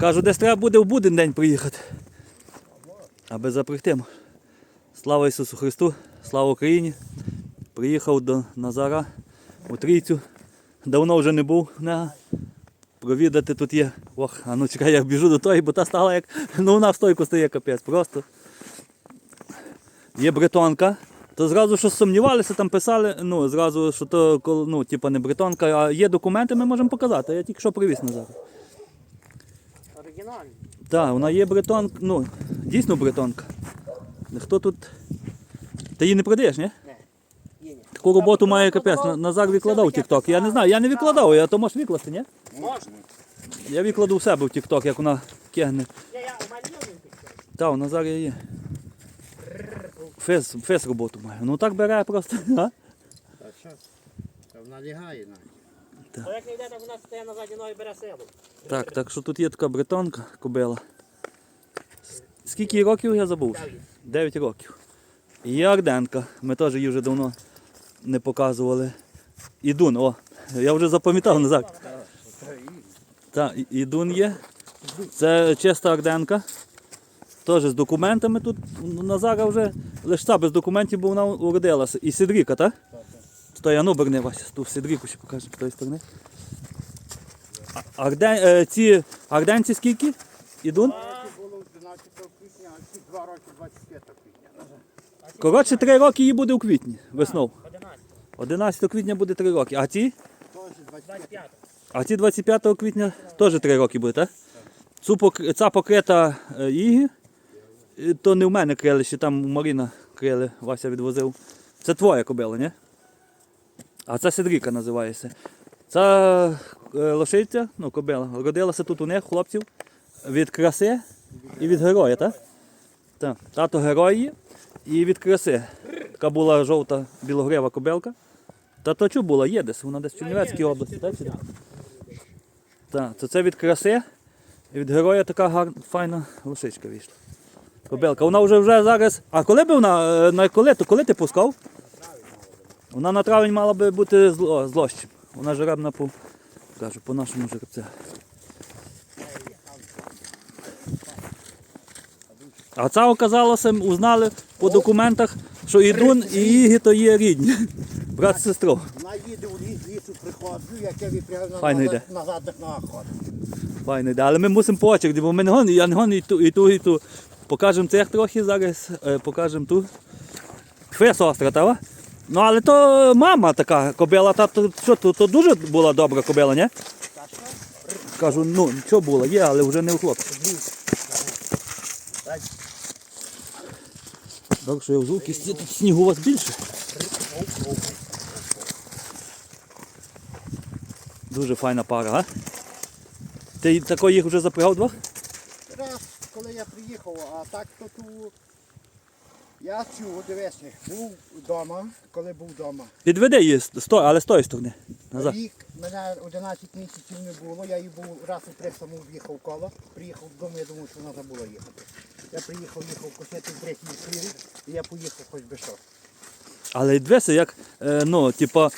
Кажу, десь треба буде в буден день приїхати. Аби запрягти. Слава Ісусу Христу, слава Україні. Приїхав до Назара у Трійцю. Давно вже не був. На. Провідати тут є. Ох, а ну чекай, я біжу до тої, бо та стала як. Ну вона в стойку стає капець. Просто. Є бретонка. То зразу що сумнівалися, там писали, ну, зразу, що то ну, типа не бретонка, а є документи, ми можемо показати. Я тільки що привіз назад. Оригінальний. Так, вона є бретонка, ну, дійсно бретонка. Хто тут. Ти її не продаєш, ні? Не. Є, ні. Таку роботу має капець. Назар викладав в TikTok. Я не знаю, я не викладав, я то можеш викласти, ні? Можна. Я викладу в себе в TikTok, як вона кегне. Я, я, у мене є один піксель. Та, у Назаря є. Фес, фес роботу має. Ну так бере просто. А? Та що? Вона лягає навіть. То як не йде, так нас стає на задній ноги бере силу. Так, так що тут є така бретонка, кобила. Скільки їй років я забув? Дев'ять. 9 років. І є Арденка. Ми теж її вже давно не показували. Ідун, о, я вже запам'ятав Назар. Так, ідун є. Це чиста Арденка. Теж з документами тут ну, Назара вже лише без документів, бо вона уродилася. І Сідріка, так? Стой, а ну берни Вася, тут Сідріку ще покажемо з тої сторони. Арден, е, ці арденці скільки? Ідун? Було 11 квітня, а ці 2 роки 25 квітня. Коротше, 3 роки їй буде у квітні, весною. 11. 11 квітня буде 3 роки. А ці? Теж 25. 25. А ці 25 квітня теж 3 роки буде, так? Цю пок- Ця покрита е, Ігі, е, то не в мене крили, ще там у Маріна крили, Вася відвозив. Це твоя кобила, ні? А це Седріка називається. Ця е, лошиця, ну кобила, родилася тут у них, хлопців, від краси і від героя, так? Так. Тато герой є і від краси. Така була жовта білогрива кобилка. Та то чу була, є десь, вона десь в Чернівецькій області, так? Так, то це від краси. І від героя така гарна, файна лошичка вийшла. Кобилка. Вона вже вже зараз. А коли б вона, е, на коли, то коли ти пускав? Вона на травень мала би бути зло, злощем. Вона жеребна по, кажу, по нашому жеребцю. А це оказалося, узнали по документах, що Ідун і Ігі то є рідні. Брат з сестрою. Вона їде у ліс, лісу приходжу, як я відпрягаю на, Файно назад- на задних ногах. Файно йде. Але ми мусимо по очереді, бо ми не гонимо, я не гоню і ту, і ту, і ту. Покажемо цех трохи зараз, е, покажемо ту. Фес остра, та? Ну але то мама така кобила, та то, що, то, то дуже була добра кобила, ні? Кажу, ну, що було, є, але вже не у хлопця. Так що я в звуки, тут снігу у вас більше. Дуже файна пара, а? Ти такої їх вже запрягав двох? Раз, коли я приїхав, а так то ту... Я цю, дивись, був вдома, коли був вдома. Підведи її, тої- але з тої сторони. Назад. Рік, мене 11 місяців не було, я її був раз у три саму в'їхав коло, приїхав додому, я думав, що вона забула їхати. Я приїхав, їхав косити в третій сфері, і я поїхав хоч би що. Але дивися, як, е, ну, типа.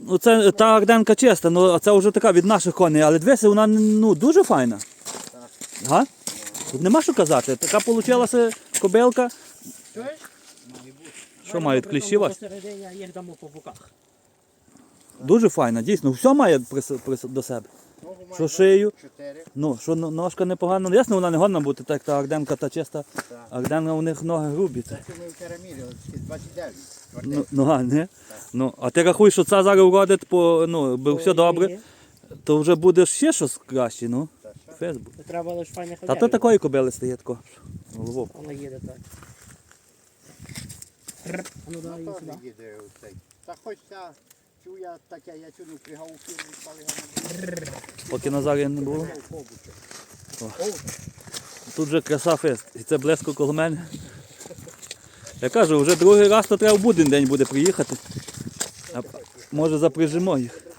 Ну, це та арденка чиста, ну а це вже така від наших коней, але дивися, вона ну, дуже файна. Га? Тут нема що казати. Така вийшла кобилка. Що мають кліщі вас? Посередині, їх дамо по боках. Дуже файна, дійсно, все має при, с- при, до себе. Що шию? Ну, що но- ножка непогана. Ну, ясно, вона не годна бути, так та арденка та чиста. Арденка у них ноги грубі. Це. Ми в карамілі, от 29. Ну, ну, а, не? ну, а ти рахуєш, що це зараз уродить, по, ну, би все добре, то вже буде ще щось краще, ну. Фейсбук. Треба лише файне Та то такої кобили стає тако. Головок. Воно їде так. Ну давай її сюди. їде оцей? Та хоч ця, я таке, я цю не фірму, стали його Поки Назарія не було. Тут вже краса фест. І це близько коло мене. Я кажу, вже другий раз то треба в буден день буде приїхати. А, може запряжемо їх.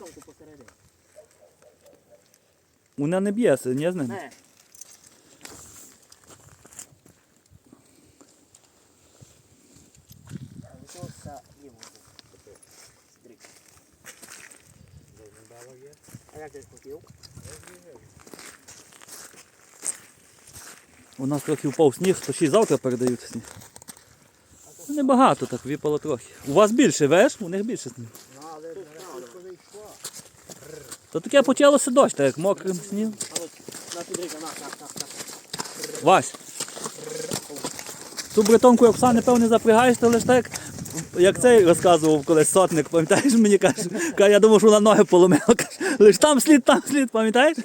Вона не б'ється, не з ними. А як ти хотів? У нас трохи впав сніг, то ще й завтра передають сніг. Небагато так, випало трохи. У вас більше, веш? У них більше сніг. Ну, але нарешті, коли йшло. То таке почалося дощ, так як мокрим сніг. А от на підріка, на, на, на, на. Вась. Ту бретонку Оксани, певне, запрягаєш, то лише так, як цей розказував колись сотник, пам'ятаєш, мені каже, я думав, що вона ноги поломила. Каже, лиш там слід, там слід, пам'ятаєш?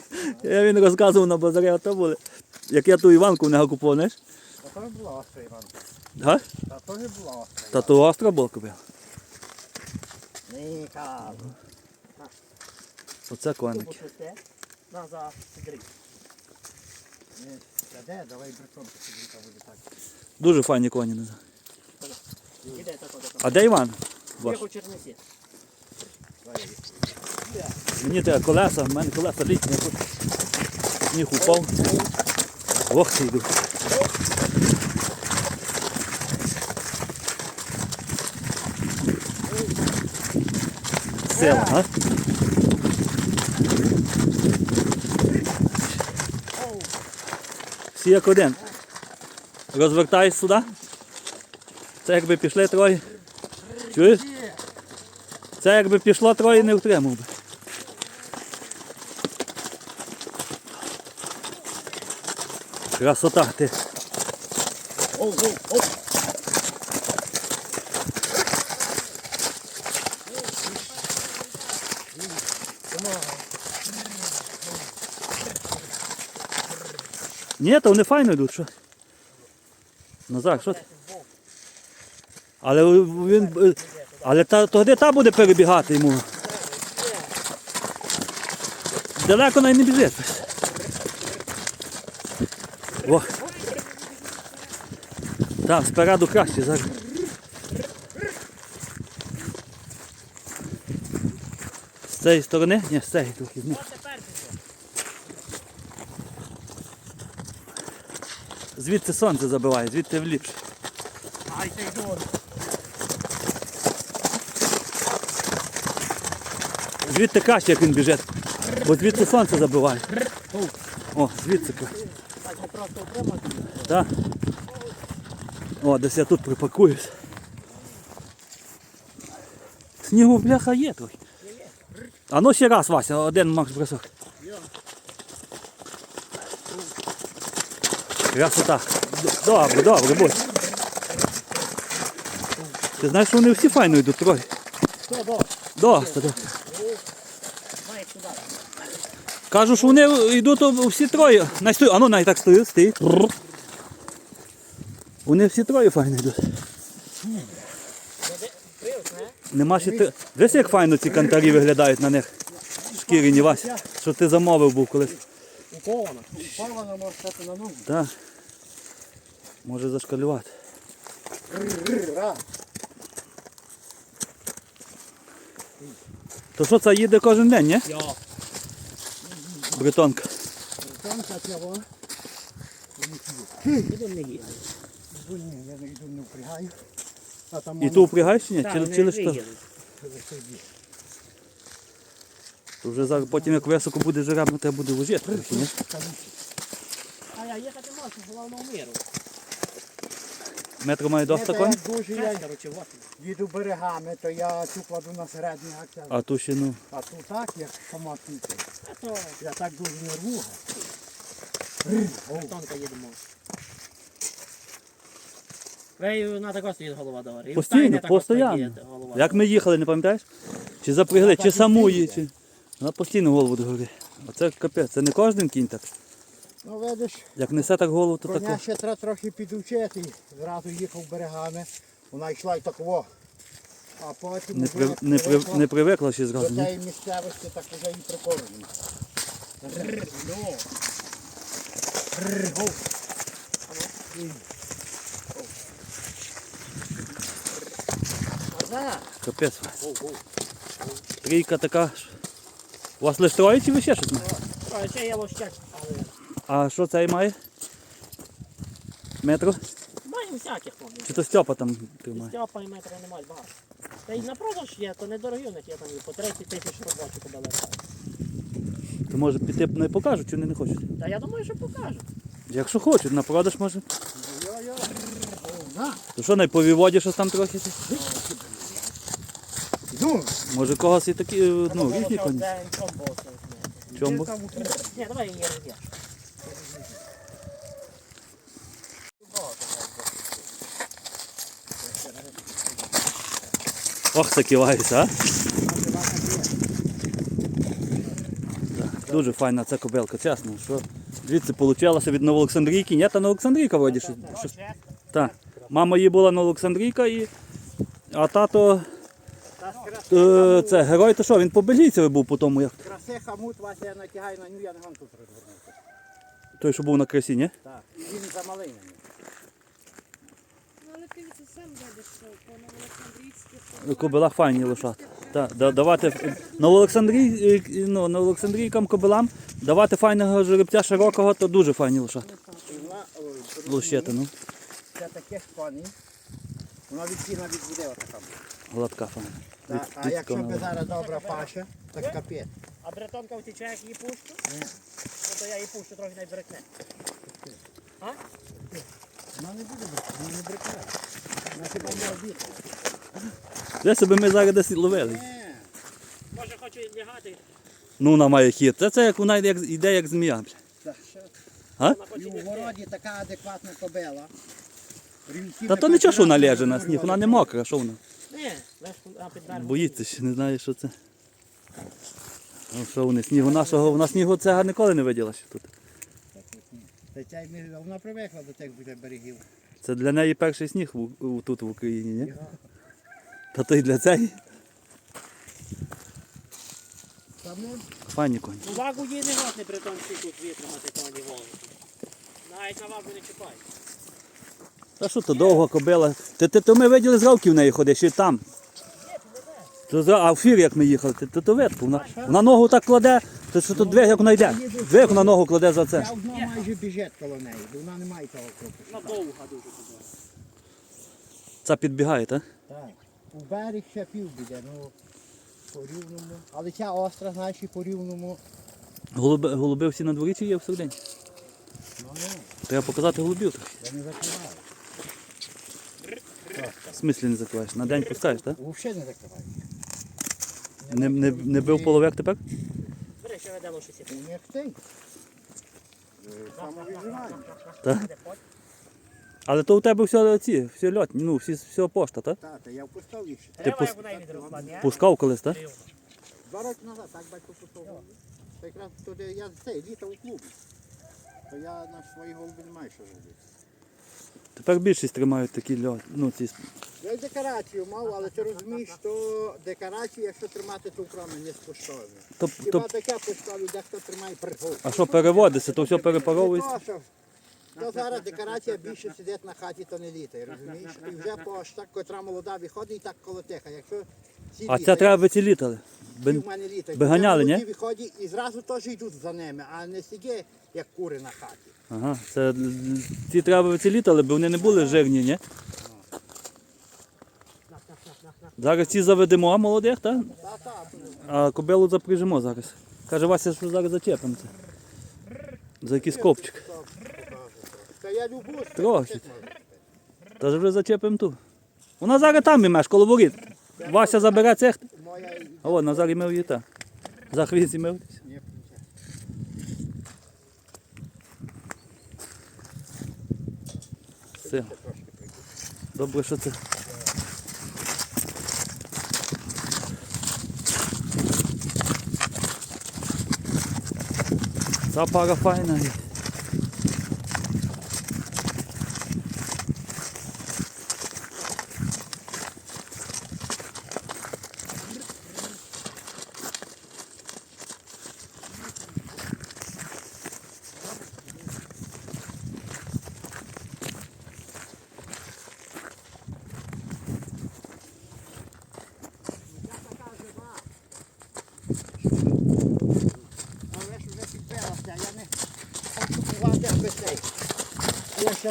Я він розказував на базарі, а то були. Як я ту Іванку нього купував, знаєш? А то не була остра, Іван. Га? Та то не була остра. Та то остро було купив. Ні. Оце коники. На, за. Ні, Та де, давай бретонку підріка буде так. Дуже файні коні. А де Іван? Як у Чернесі. Мені треба колеса, в мене колеса літні. я Сніг упав. Ох, ти йду. Сила, а? Всі як один. Розвертайся сюди. Це якби пішли троє. Чуєш? Це якби пішло троє не втримав би. Красота ти. Оу, оу, Ні, то вони файно йдуть, що? Назар, що ти? Але він. Але та, то де та буде перебігати йому? Далеко навіть не біжить. О. Так, спереду краще зараз. З цієї сторони? Ні, з цієї трохи. Ні. Звідси сонце забиває, звідти вліпше. Ай, ти йду. Звідти краще, як він біжить. Бо звідси сонце забиває. О, звідси краще. Так. О, десь я тут припаркуюсь. Снігу бляха є трохи. А ну ще раз, Вася, один макс бросок. Красота. Д- Добре, добре, будь. Ти знаєш, що вони всі файно йдуть троє. Хто, до? Досить, да. Кажу, що вони йдуть всі троє. Най стой, а ну най так стою, стій. Вони всі троє файно йдуть. Нема ще ти. Дивись, як файно ці кантарі виглядають на них. Шкіряні Вась. Що ти замовив був колись. Уковано. Павло може стати на ногу. Так. Може зашкалювати. То що це їде кожен день, ні? Йо. Бретонка. Там так я не їде. Ні, я не йду, не впрягаю. І ту впрягаєш чи ні? Так, лише то? вже зараз потім як високо буде жеребно, треба буде ні? А я їхати можу, головно в миру. Метро має доста конь, Дуже я їду берегами, то я цю кладу на середній акцент. а ту ще ну. А тут так, як сама тут. То Я так дуже нервую. тонко їдемо. Ви на тако стоїть голова добре. Постійно, постійно. Як ми їхали, не пам'ятаєш? Чи запрягли, чи саму її, чи. Вона постійно голову догори. Оце капець, це не кожен кінь так. Ну видиш, Як несе так голову, то коня тако. ще треба трохи підучити. Зразу їхав берегами. Вона йшла й такого. А потім Не, при, не, при, не привикла ще до зразу. Ні? цієї місцевості, так уже і прикормлена. Ну. Назад. Капець. Трійка така. ж. У вас лише троє чи ви ще щось маєте? Ой, ще є лощак. А що цей має? Метро? Маємо всяких. Чи то Стьопа там тримає? Стьопа і метра немає багато. Та й на продаж є, то недорогі у них є там і по 30 тисяч робочих кобили. То може піти не покажуть, чи вони не хочуть. Та я думаю, що покажуть. Якщо хочуть, на продаж може. Йо-йо. То що, не по віводі щось там трохи? Ну, Може когось і такі, е, ну, різні коні. Чомбо. Ні, давай її роз'єш. Ох, це кивається, а? Так, Дуже файна ця кобилка, чесно. Що звідси получалося від Новоолександрійки. Ні, та Новоолександрійка вроді. Мама її була Новоолександрійка і. А тато е, це герой, то що, він по Бельгійцеві був по тому, як Краси хамут, Вася я натягаю на ню, я не гон тут розвернути. той, що був на красі, ні? Так. І він замалий на ню. Ну, але ти це сам ведеш, що по Новоолександрійськи. Кобила файні лошата. Так, да, давати Новоолександрій, е, ну, Новоолександрійкам кобилам давати файного жеребця широкого, то дуже файні лошата. І вона, ой, Лущети, ну. Це таких коней. Вона від сіна відбуде отака. Гладка файна. Так, а якщо би зараз добра паша, так капець. А бретонка втіче, як її пущу? Ні. Ну, то я її пущу трохи не брекне. А? Вона не буде брати, вона не брикає. Вона хіба не обітала. Де себе ми зараз десь ловили? Ні. Може хочу і лягати, Ну, вона має хід. Це, це як вона йде, як, йде як змія. бля. А? вона І хоче у городі така адекватна кобила. Рівці Та не то нічого, що вона ляже на сніг, вона не мокра, що вона? Ні. Боїться ще, не знає, що це. Ну, що вони, снігу нашого, вона снігу цега ніколи не виділа ще тут. Та Вона привикла до тих берегів. Це для неї перший сніг в, у- тут в Україні, ні? Та то й для цієї. Ну, Файні коні. Увагу їй не можна бретонці тут витримати коні волки. Навіть на вагу не чіпай. Та що то довго кобила. Ти, ти, то ми виділи з ровки в неї ходиш, і там. То, а в фір як ми їхали, ти, то, то видко. Вона, вона ногу так кладе, то що тут двиг, як вона йде. Двиг вона ногу кладе за це. Я одна майже біжить коло неї, бо вона не має того кропу. Вона довга дуже туди. Це підбігає, так? Так. У берег ще пів буде, ну по рівному. Але ця остра, знаєш, і по рівному. Голуби, голуби всі на дворі чи є всередині? Ну, ну, Треба показати голубів. я не закриваю. В смислі не закриваєш? На день пускаєш, так? Взагалі не закриваю. Не, не, не бив половек тепер? Бери, ще ведемо щось. У них ти. Самовіживання. Так. Але то у тебе все ці, все льотні, ну, всі, все пошта, так? Тата, я впускав їх ще. Треба, пус- як вона відросла, ні? Пускав колись, так? Два роки назад, так батько пустив. Та якраз туди я цей, літа у клубі. То я на свої голуби не маю що робити. Тепер більшість тримають такі льот, ну, ці Я й декорацію мав, але ти розумієш, що декорації, якщо тримати, то вкроме не споштовно. То, Хіба то, таке поштові, дехто тримає пригол. а що переводиться, то все перепаровується. То, що то зараз декорація більше сидить на хаті, то не літає, розумієш? І вже пошта, котра молода виходить і так коло тиха. Якщо ці А це треба би ці літали. Би- в мене літають. би ганяли, ні? виходять і зразу теж йдуть за ними, а не сидять, як кури на хаті. Ага, це ці треба би ці літали, бо вони не були жирні, ні? Зараз ці заведемо а молодих, так? А кобилу запряжемо зараз. Каже Вася, що зараз зачепимо це. За якийсь копчик. Та я люблю. Трохи. Та ж вже зачепимо ту. Вона зараз там імеш, коло воріт. Вася забере цех. І- от Назар імев її та. За хвіст імев. Ні, Все. Добре, що це. Ця пара файна.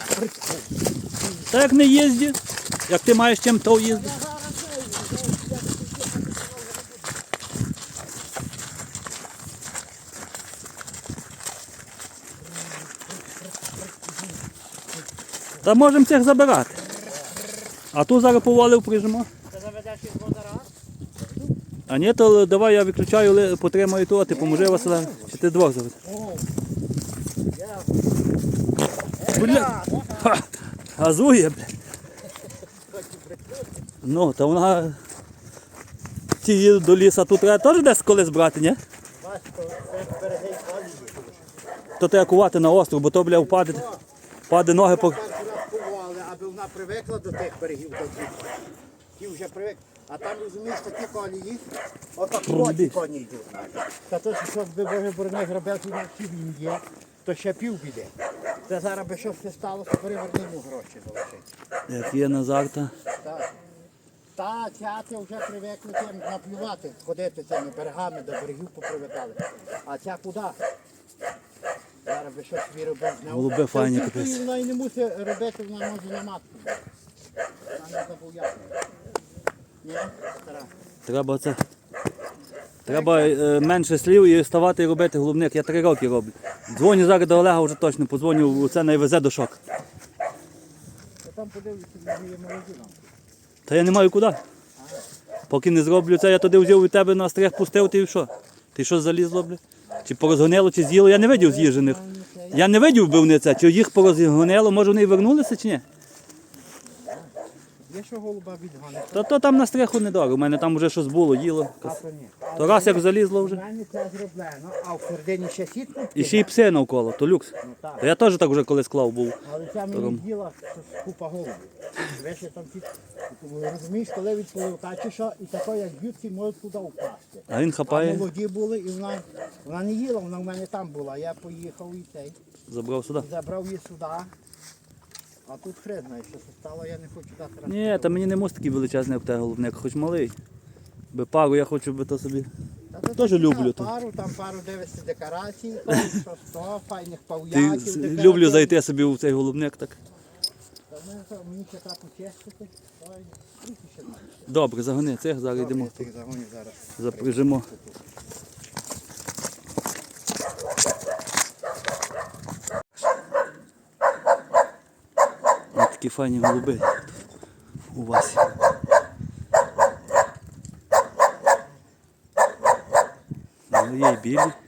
це прикол. Та як не їзді, як ти маєш чим то їздити. Та можемо цих забирати. А ту зараз повалив прижимо. Ти заведеш їх? А ні, то давай я виключаю, потримаю ту, а ти поможе Василеві. Чи ти двох заведеш? Бля. Ха. Газує, бля. Ну, та вона. Ті їдуть до лісу, тут треба теж десь колись брати, ні? То треба кувати на остров, бо то, бля, впаде. Впаде ноги по. Кували, аби вона привикла до тих берегів до цих. Ті вже привик. А там розумієш такі колії, отак Трубі. коні коні йдуть. Та то, що би Боже борони зробив, на він є, то ще пів біде. Це зараз би щось сталося, переверни йому гроші залишити. Як є Назарта. Так. Та ця вже привикли тим наплювати, ходити цими берегами до берегів попривикали. А ця куди? Зараз би щось собі робив нею. Голуби файні, капець. Вона і не мусить робити, вона може на матку. Вона не зобов'язана. Ні, стара. Треба це. Треба е, менше слів і ставати і робити голубник. Я три роки роблю. Дзвоню зараз до Олега вже точно, подзвоню, це не везе до шок. Я там подивлюся, є молоді. Та я не маю куди. Поки не зроблю це, я туди взяв від тебе на стріх пустив, ти що? Ти що залізло, бля? Чи порозгонило, чи з'їло, я не видів з'їжених. Я не видів би вони це, чи їх порозгонило, може вони і вернулися чи ні? Є що голуба відгонити? То, то там на стриху недорого, у мене там вже щось було, їло. А то ні. То раз як залізло У вже. мене це зроблено, а в середині ще сітку. І ще й пси навколо, то люкс. Ну так. То я теж так вже колись клав був. Але це мені Ром. діла купа голубів. Весь там ті, розумієш, коли відполив чи що, і тако, як б'ються, можуть туди впасти. А він А хапає, молоді були, і вона, вона не їла, вона в мене там була. Я поїхав і цей, забрав сюди. забрав її сюди. А тут хрен знає, що стало, я не хочу дати раз. Ні, та мені не мусить такий величезний те головник, хоч малий. Би пару, я хочу би то собі. Та це теж таке, люблю то. Пару, там пару дивишся декорацій, там, що сто, файних пав'яків. декоративних. люблю зайти собі в цей голубник так. Та то- Мені ще так почистити. Ой, трохи ще навіть. Добре, загони цих, зараз йдемо. загонів зараз. Запряжемо. Такі файні голуби у вас. Ну, є білі.